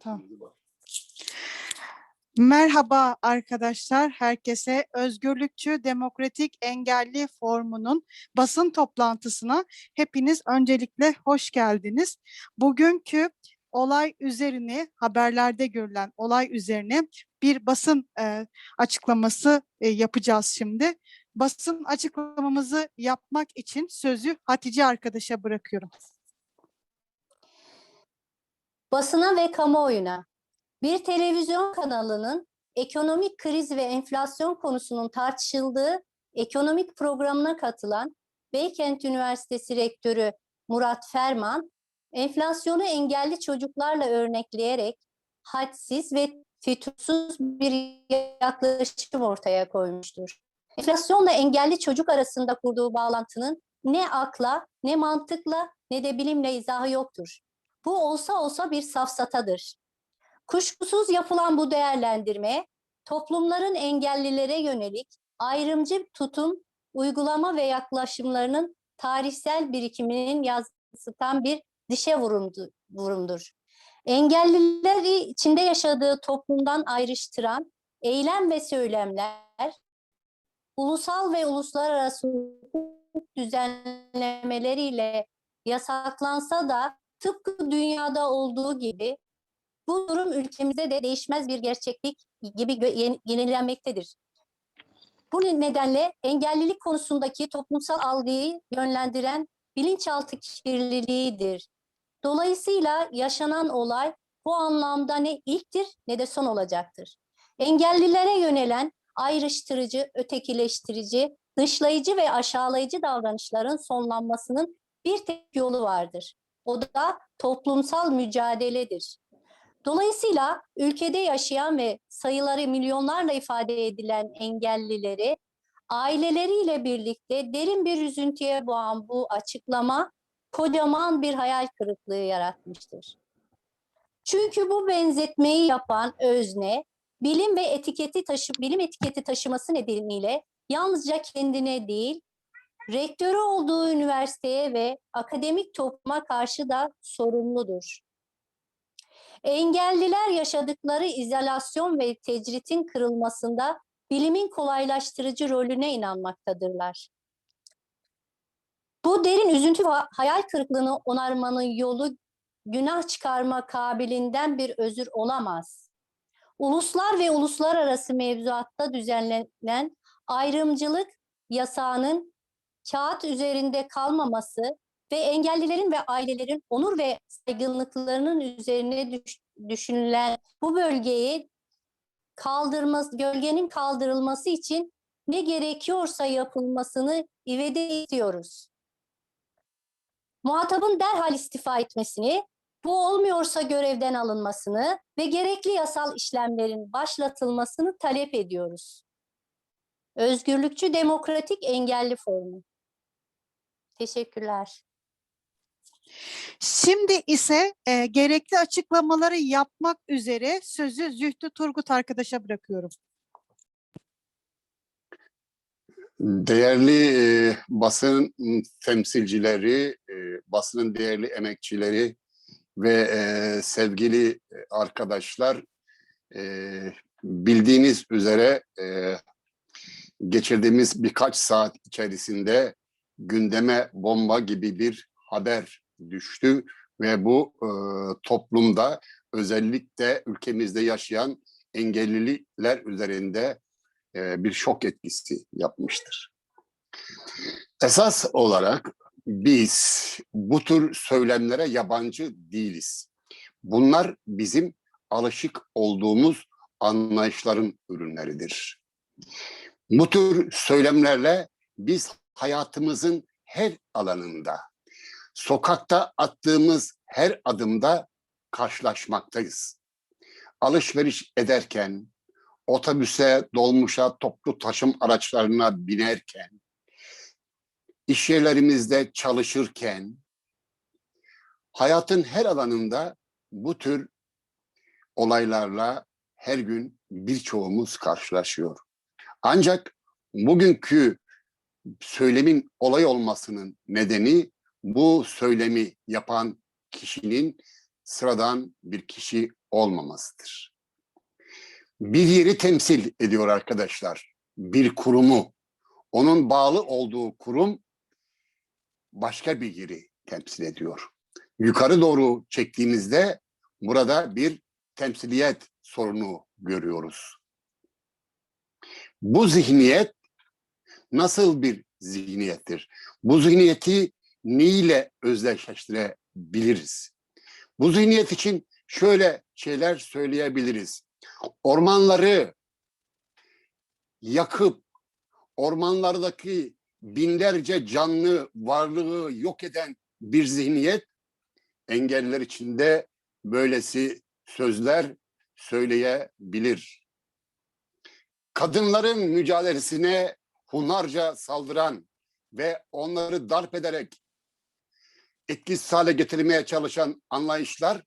Tamam. Merhaba arkadaşlar, herkese Özgürlükçü Demokratik Engelli Formu'nun basın toplantısına hepiniz öncelikle hoş geldiniz. Bugünkü olay üzerine, haberlerde görülen olay üzerine bir basın e, açıklaması e, yapacağız şimdi. Basın açıklamamızı yapmak için sözü Hatice arkadaşa bırakıyorum. Basına ve kamuoyuna bir televizyon kanalının ekonomik kriz ve enflasyon konusunun tartışıldığı ekonomik programına katılan Beykent Üniversitesi Rektörü Murat Ferman, enflasyonu engelli çocuklarla örnekleyerek hadsiz ve fütursuz bir yaklaşım ortaya koymuştur. Enflasyonla engelli çocuk arasında kurduğu bağlantının ne akla, ne mantıkla, ne de bilimle izahı yoktur. Bu olsa olsa bir safsatadır. Kuşkusuz yapılan bu değerlendirme, toplumların engellilere yönelik ayrımcı tutum, uygulama ve yaklaşımlarının tarihsel birikiminin yansıtan bir dişe vurumdu- vurumdur. Engellileri içinde yaşadığı toplumdan ayrıştıran eylem ve söylemler, ulusal ve uluslararası hukuk düzenlemeleriyle yasaklansa da tıpkı dünyada olduğu gibi bu durum ülkemizde de değişmez bir gerçeklik gibi yenilenmektedir. Bu nedenle engellilik konusundaki toplumsal algıyı yönlendiren bilinçaltı kirliliğidir. Dolayısıyla yaşanan olay bu anlamda ne ilktir ne de son olacaktır. Engellilere yönelen ayrıştırıcı, ötekileştirici, dışlayıcı ve aşağılayıcı davranışların sonlanmasının bir tek yolu vardır. O da toplumsal mücadeledir. Dolayısıyla ülkede yaşayan ve sayıları milyonlarla ifade edilen engellileri aileleriyle birlikte derin bir üzüntüye boğan bu açıklama kocaman bir hayal kırıklığı yaratmıştır. Çünkü bu benzetmeyi yapan özne bilim ve etiketi taşı bilim etiketi taşıması nedeniyle yalnızca kendine değil rektörü olduğu üniversiteye ve akademik topluma karşı da sorumludur. Engelliler yaşadıkları izolasyon ve tecritin kırılmasında bilimin kolaylaştırıcı rolüne inanmaktadırlar. Bu derin üzüntü ve hayal kırıklığını onarmanın yolu günah çıkarma kabiliğinden bir özür olamaz. Uluslar ve uluslararası mevzuatta düzenlenen ayrımcılık yasağının kağıt üzerinde kalmaması ve engellilerin ve ailelerin onur ve saygınlıklarının üzerine düş- düşünülen bu bölgeyi kaldırması, gölgenin kaldırılması için ne gerekiyorsa yapılmasını ivede istiyoruz. Muhatabın derhal istifa etmesini, bu olmuyorsa görevden alınmasını ve gerekli yasal işlemlerin başlatılmasını talep ediyoruz. Özgürlükçü Demokratik Engelli Forumu. Teşekkürler. Şimdi ise e, gerekli açıklamaları yapmak üzere sözü Zühtü Turgut arkadaşa bırakıyorum. Değerli e, basın temsilcileri, e, basının değerli emekçileri ve e, sevgili arkadaşlar, e, bildiğiniz üzere e, geçirdiğimiz birkaç saat içerisinde gündeme bomba gibi bir haber düştü ve bu e, toplumda özellikle ülkemizde yaşayan engelliler üzerinde e, bir şok etkisi yapmıştır. Esas olarak biz bu tür söylemlere yabancı değiliz. Bunlar bizim alışık olduğumuz anlayışların ürünleridir. Bu tür söylemlerle biz hayatımızın her alanında, sokakta attığımız her adımda karşılaşmaktayız. Alışveriş ederken, otobüse, dolmuşa, toplu taşım araçlarına binerken, iş yerlerimizde çalışırken, hayatın her alanında bu tür olaylarla her gün birçoğumuz karşılaşıyor. Ancak bugünkü söylemin olay olmasının nedeni bu söylemi yapan kişinin sıradan bir kişi olmamasıdır. Bir yeri temsil ediyor arkadaşlar. Bir kurumu. Onun bağlı olduğu kurum başka bir yeri temsil ediyor. Yukarı doğru çektiğimizde burada bir temsiliyet sorunu görüyoruz. Bu zihniyet nasıl bir zihniyettir? Bu zihniyeti neyle özdeşleştirebiliriz? Bu zihniyet için şöyle şeyler söyleyebiliriz. Ormanları yakıp ormanlardaki binlerce canlı varlığı yok eden bir zihniyet engelliler içinde böylesi sözler söyleyebilir. Kadınların mücadelesine hunharca saldıran ve onları darp ederek etkisiz hale getirmeye çalışan anlayışlar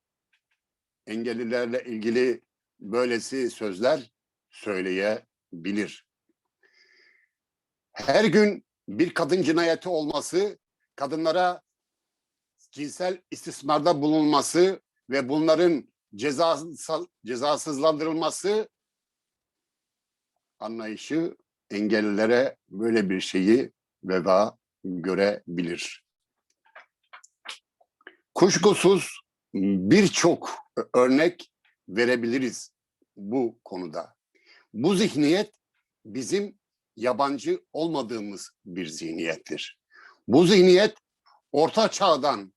engellilerle ilgili böylesi sözler söyleyebilir. Her gün bir kadın cinayeti olması, kadınlara cinsel istismarda bulunması ve bunların cezasal, cezasızlandırılması anlayışı engellilere böyle bir şeyi veba görebilir. Kuşkusuz birçok örnek verebiliriz bu konuda. Bu zihniyet bizim yabancı olmadığımız bir zihniyettir. Bu zihniyet orta çağdan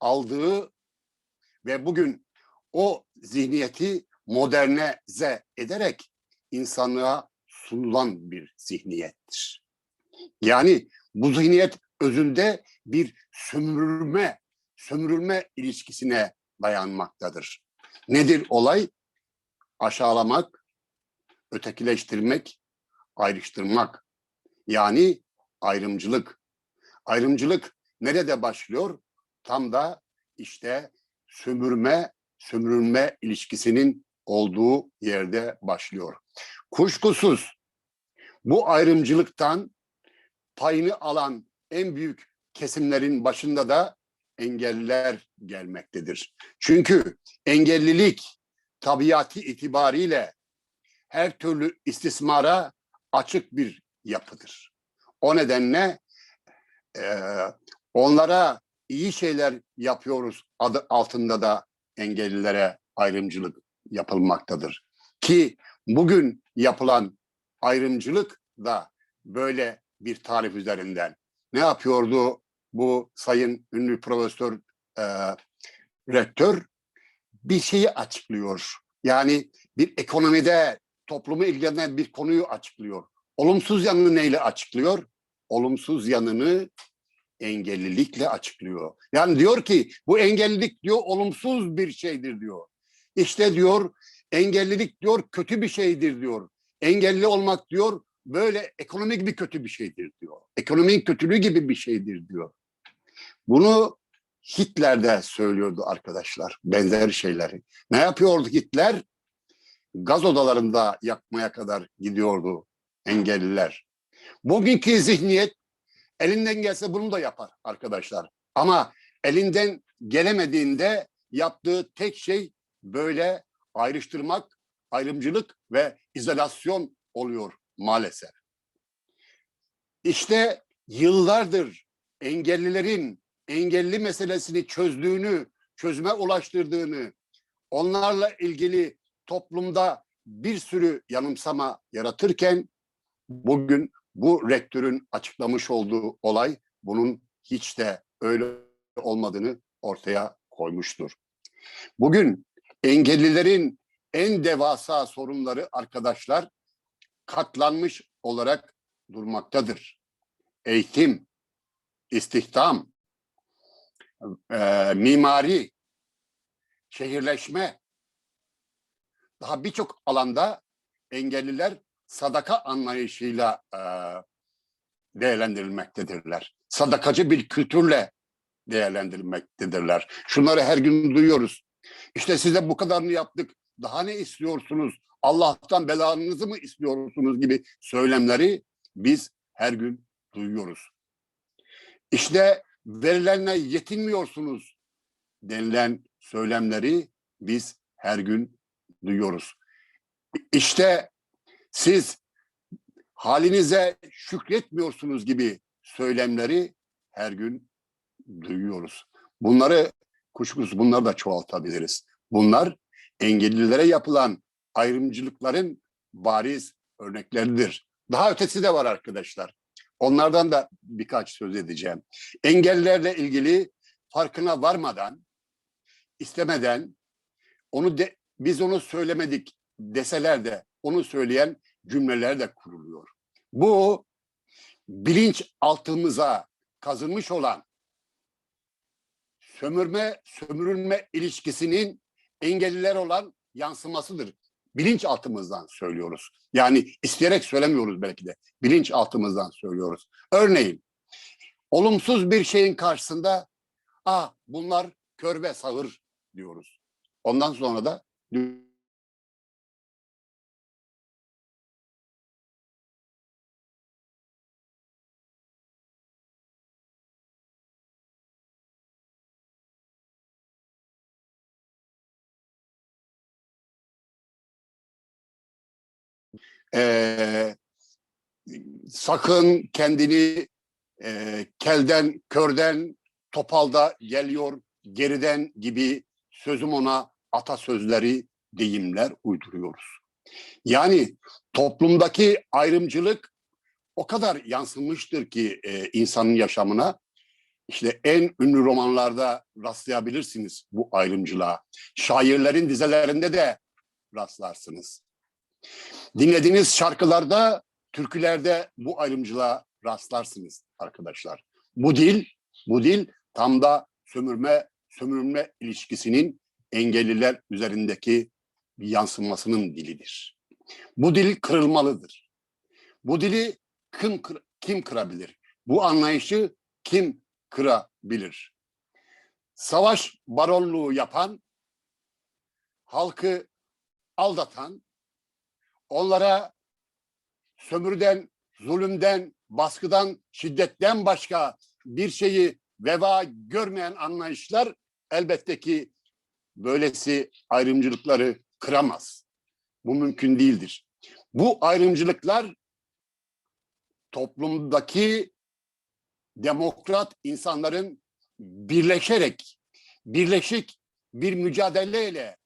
aldığı ve bugün o zihniyeti modernize ederek insanlığa sunulan bir zihniyettir. Yani bu zihniyet özünde bir sömürülme, sömürülme ilişkisine dayanmaktadır. Nedir olay? Aşağılamak, ötekileştirmek, ayrıştırmak. Yani ayrımcılık. Ayrımcılık nerede başlıyor? Tam da işte sömürme, sömürülme ilişkisinin olduğu yerde başlıyor. Kuşkusuz bu ayrımcılıktan payını alan en büyük kesimlerin başında da engelliler gelmektedir. Çünkü engellilik tabiatı itibariyle her türlü istismara açık bir yapıdır. O nedenle e, onlara iyi şeyler yapıyoruz adı altında da engellilere ayrımcılık yapılmaktadır. Ki bugün yapılan ayrımcılık da böyle bir tarif üzerinden. Ne yapıyordu bu sayın ünlü profesör e, rektör? Bir şeyi açıklıyor. Yani bir ekonomide toplumu ilgilenen bir konuyu açıklıyor. Olumsuz yanını neyle açıklıyor? Olumsuz yanını engellilikle açıklıyor. Yani diyor ki bu engellilik diyor olumsuz bir şeydir diyor. İşte diyor engellilik diyor kötü bir şeydir diyor. Engelli olmak diyor böyle ekonomik bir kötü bir şeydir diyor. Ekonominin kötülüğü gibi bir şeydir diyor. Bunu Hitler de söylüyordu arkadaşlar benzer şeyleri. Ne yapıyordu Hitler? Gaz odalarında yakmaya kadar gidiyordu engelliler. Bugünkü zihniyet elinden gelse bunu da yapar arkadaşlar. Ama elinden gelemediğinde yaptığı tek şey böyle ayrıştırmak, ayrımcılık ve izolasyon oluyor maalesef. İşte yıllardır engellilerin engelli meselesini çözdüğünü, çözüme ulaştırdığını, onlarla ilgili toplumda bir sürü yanımsama yaratırken bugün bu rektörün açıklamış olduğu olay bunun hiç de öyle olmadığını ortaya koymuştur. Bugün engellilerin en devasa sorunları arkadaşlar katlanmış olarak durmaktadır. Eğitim, istihdam, e, mimari, şehirleşme, daha birçok alanda engelliler sadaka anlayışıyla e, değerlendirilmektedirler. Sadakacı bir kültürle değerlendirilmektedirler. Şunları her gün duyuyoruz. İşte size bu kadarını yaptık. Daha ne istiyorsunuz? Allah'tan belanızı mı istiyorsunuz gibi söylemleri biz her gün duyuyoruz. İşte verilenle yetinmiyorsunuz denilen söylemleri biz her gün duyuyoruz. İşte siz halinize şükretmiyorsunuz gibi söylemleri her gün duyuyoruz. Bunları kuşkusuz bunları da çoğaltabiliriz. Bunlar engellilere yapılan ayrımcılıkların bariz örnekleridir. Daha ötesi de var arkadaşlar. Onlardan da birkaç söz edeceğim. Engellerle ilgili farkına varmadan, istemeden onu de, biz onu söylemedik deseler de onu söyleyen cümleler de kuruluyor. Bu bilinç altımıza kazınmış olan sömürme sömürülme ilişkisinin engelliler olan yansımasıdır. Bilinç altımızdan söylüyoruz. Yani isteyerek söylemiyoruz belki de. Bilinç altımızdan söylüyoruz. Örneğin olumsuz bir şeyin karşısında ah bunlar kör ve sağır diyoruz. Ondan sonra da Ee, sakın kendini e, kelden, körden, topalda geliyor, geriden gibi sözüm ona atasözleri, deyimler uyduruyoruz. Yani toplumdaki ayrımcılık o kadar yansımıştır ki e, insanın yaşamına. İşte en ünlü romanlarda rastlayabilirsiniz bu ayrımcılığa. Şairlerin dizelerinde de rastlarsınız. Dinlediğiniz şarkılarda, türkülerde bu ayrımcılığa rastlarsınız arkadaşlar. Bu dil, bu dil tam da sömürme, sömürme ilişkisinin engelliler üzerindeki bir yansımasının dilidir. Bu dil kırılmalıdır. Bu dili kim, kim kırabilir? Bu anlayışı kim kırabilir? Savaş baronluğu yapan, halkı aldatan, onlara sömürüden, zulümden, baskıdan, şiddetten başka bir şeyi veba görmeyen anlayışlar elbette ki böylesi ayrımcılıkları kıramaz. Bu mümkün değildir. Bu ayrımcılıklar toplumdaki demokrat insanların birleşerek, birleşik bir mücadeleyle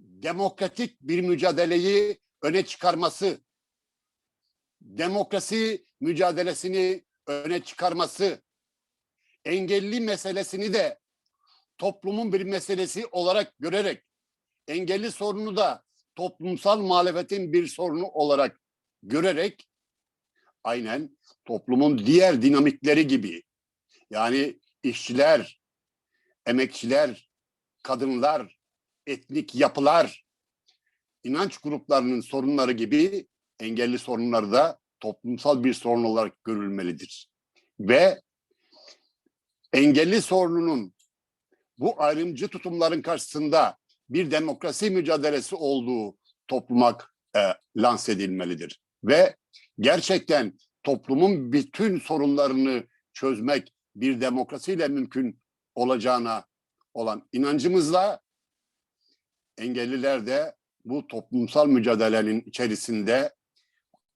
demokratik bir mücadeleyi öne çıkarması, demokrasi mücadelesini öne çıkarması, engelli meselesini de toplumun bir meselesi olarak görerek, engelli sorunu da toplumsal muhalefetin bir sorunu olarak görerek, aynen toplumun diğer dinamikleri gibi, yani işçiler, emekçiler, kadınlar, etnik yapılar, inanç gruplarının sorunları gibi engelli sorunları da toplumsal bir sorun olarak görülmelidir. Ve engelli sorununun bu ayrımcı tutumların karşısında bir demokrasi mücadelesi olduğu topluma e, lanse edilmelidir. Ve gerçekten toplumun bütün sorunlarını çözmek bir demokrasiyle mümkün olacağına olan inancımızla engelliler de bu toplumsal mücadelenin içerisinde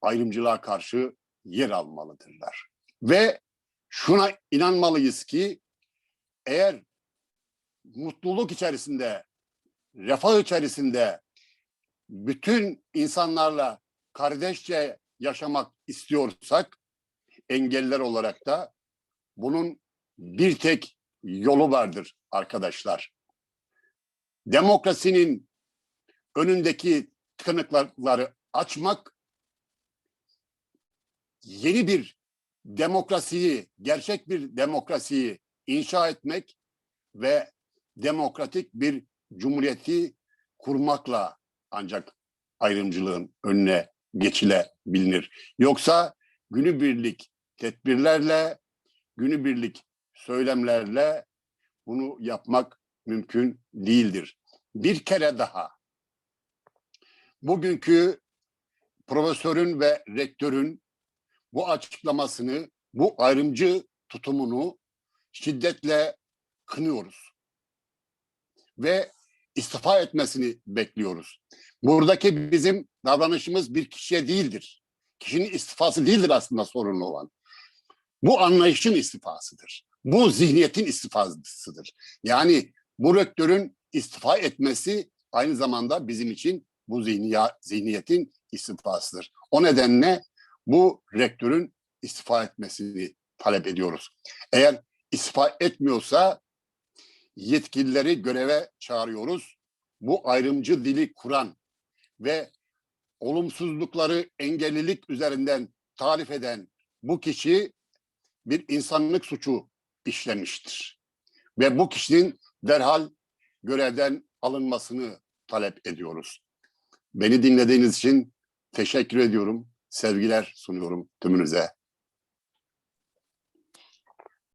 ayrımcılığa karşı yer almalıdırlar. Ve şuna inanmalıyız ki eğer mutluluk içerisinde, refah içerisinde bütün insanlarla kardeşçe yaşamak istiyorsak engelliler olarak da bunun bir tek yolu vardır arkadaşlar. Demokrasinin önündeki tıkanıklıkları açmak, yeni bir demokrasiyi, gerçek bir demokrasiyi inşa etmek ve demokratik bir cumhuriyeti kurmakla ancak ayrımcılığın önüne geçilebilir. Yoksa günübirlik tedbirlerle, günübirlik söylemlerle bunu yapmak mümkün değildir. Bir kere daha bugünkü profesörün ve rektörün bu açıklamasını, bu ayrımcı tutumunu şiddetle kınıyoruz. Ve istifa etmesini bekliyoruz. Buradaki bizim davranışımız bir kişiye değildir. Kişinin istifası değildir aslında sorunlu olan. Bu anlayışın istifasıdır. Bu zihniyetin istifasıdır. Yani bu rektörün istifa etmesi aynı zamanda bizim için bu zihniya, zihniyetin istifasıdır. O nedenle bu rektörün istifa etmesini talep ediyoruz. Eğer istifa etmiyorsa yetkilileri göreve çağırıyoruz. Bu ayrımcı dili kuran ve olumsuzlukları engellilik üzerinden tarif eden bu kişi bir insanlık suçu işlemiştir. Ve bu kişinin derhal görevden alınmasını talep ediyoruz. Beni dinlediğiniz için teşekkür ediyorum. Sevgiler sunuyorum tümünüze.